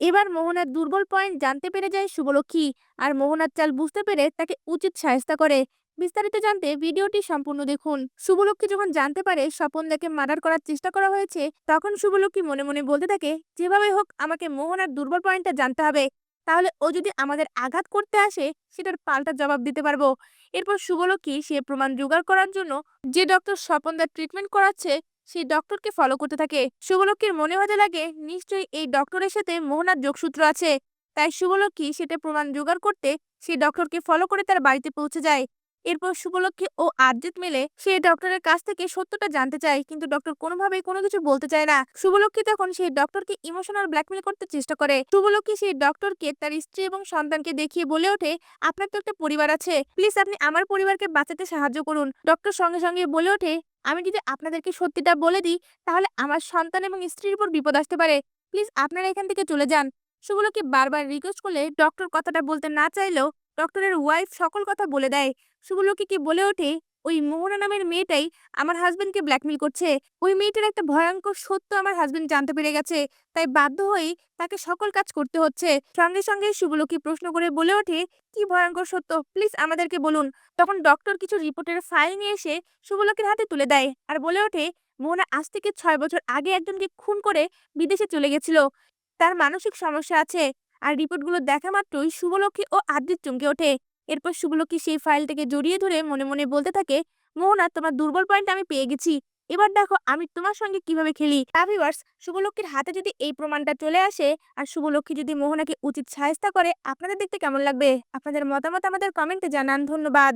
এবার মোহনার দুর্বল পয়েন্ট জানতে পেরে যায় শুভলক্ষ্মী আর মোহনার চাল বুঝতে পেরে তাকে উচিত সাহেস্তা করে। বিস্তারিত জানতে ভিডিওটি সম্পূর্ণ দেখুন। শুভলক্ষ্মী যখন জানতে পারে স্বপন স্বপনদাকে মার্ডার করার চেষ্টা করা হয়েছে, তখন শুভলক্ষ্মী মনে মনে বলতে থাকে, যেভাবে হোক আমাকে মোহনার দুর্বল পয়েন্টটা জানতে হবে। তাহলে ও যদি আমাদের আঘাত করতে আসে, সেটার পাল্টা জবাব দিতে পারব। এরপর শুভলক্ষ্মী সে প্রমাণ জোগাড় করার জন্য যে ডক্টর স্বপনদার ট্রিটমেন্ট করাচ্ছে সেই ডক্টরকে ফলো করতে থাকে। শুভলক্ষীর মনে হতে লাগে, নিশ্চয়ই এই ডক্টরের সাথে মোহনার যোগসূত্র আছে। তাই শুভলক্ষী সেটা প্রমাণ জোগাড় করতে সেই ডক্টরকে ফলো করে তার বাড়িতে পৌঁছে যায়। এরপর শুভলক্ষ্মী ও আরজিৎ মিলে সেই ডক্টরের কাছ থেকে সত্যটা জানতে চায়, কিন্তু ডক্টর কোনোভাবেই কোনো কিছু বলতে চায় না। শুভলক্ষ্মী তখন সেই ডক্টরকে ইমোশনাল ব্ল্যাকমেল করতে চেষ্টা করে। শুভলক্ষ্মী সেই ডক্টরকে তার স্ত্রী এবং সন্তানকে দেখিয়ে বলে ওঠে, আপনার তো একটা পরিবার আছে প্লিজ আপনি আমার পরিবারকে বাঁচাতে সাহায্য করুন। ডক্টর সঙ্গে সঙ্গে বলে ওঠে, আমি যদি আপনাদেরকে সত্যিটা বলে দিই, তাহলে আমার সন্তান এবং স্ত্রীর উপর বিপদ আসতে পারে। প্লিজ আপনারা এখান থেকে চলে যান। শুভলক্ষ্মী বারবার রিকোয়েস্ট করলে ডক্টর কথাটা বলতে না চাইলেও ডক্টরের ওয়াইফ সকল কথা বলে দেয়। শুভলক্ষ্মীকে বলে ওঠে? ওই মোহনা নামের মেয়েটাই আমার হাজবেন্ডকে ব্ল্যাকমেল করছে। ওই মেয়েটার একটা ভয়ঙ্কর সত্য আমার হাজবেন্ড জানতে পেরে গেছে। তাই বাধ্য হয়েই তাকে সকল কাজ করতে হচ্ছে। সঙ্গে সঙ্গে শুভলক্ষ্মী প্রশ্ন করে বলে ওঠে, কি ভয়ঙ্কর সত্য? প্লিজ আমাদেরকে বলুন। তখন ডক্টর কিছু রিপোর্টের ফাইল নিয়ে এসে শুভলক্ষ্মীর হাতে তুলে দেয় আর বলে ওঠে, মোহনা আজ থেকে ছয় বছর আগে একজনকে খুন করে বিদেশে চলে গেছিল। তার মানসিক সমস্যা আছে। আর রিপোর্টগুলো দেখা মাত্রই শুভলক্ষ্মী ও আদ্রিত চমকে ওঠে। এরপর শুভলক্ষ্মী সেই ফাইলটাকে জড়িয়ে ধরে মনে মনে বলতে থাকে, মোহনা, তোমার দুর্বল পয়েন্ট আমি পেয়ে গেছি। এবার দেখো আমি তোমার সঙ্গে কীভাবে খেলি? ভিউয়ার্স শুভলক্ষীর হাতে যদি এই প্রমাণটা চলে আসে আর শুভলক্ষ্মী যদি মোহনাকে উচিত সাহায্য করে, আপনাদের দেখতে কেমন লাগবে? আপনাদের মতামত আমাদের কমেন্টে জানান। ধন্যবাদ।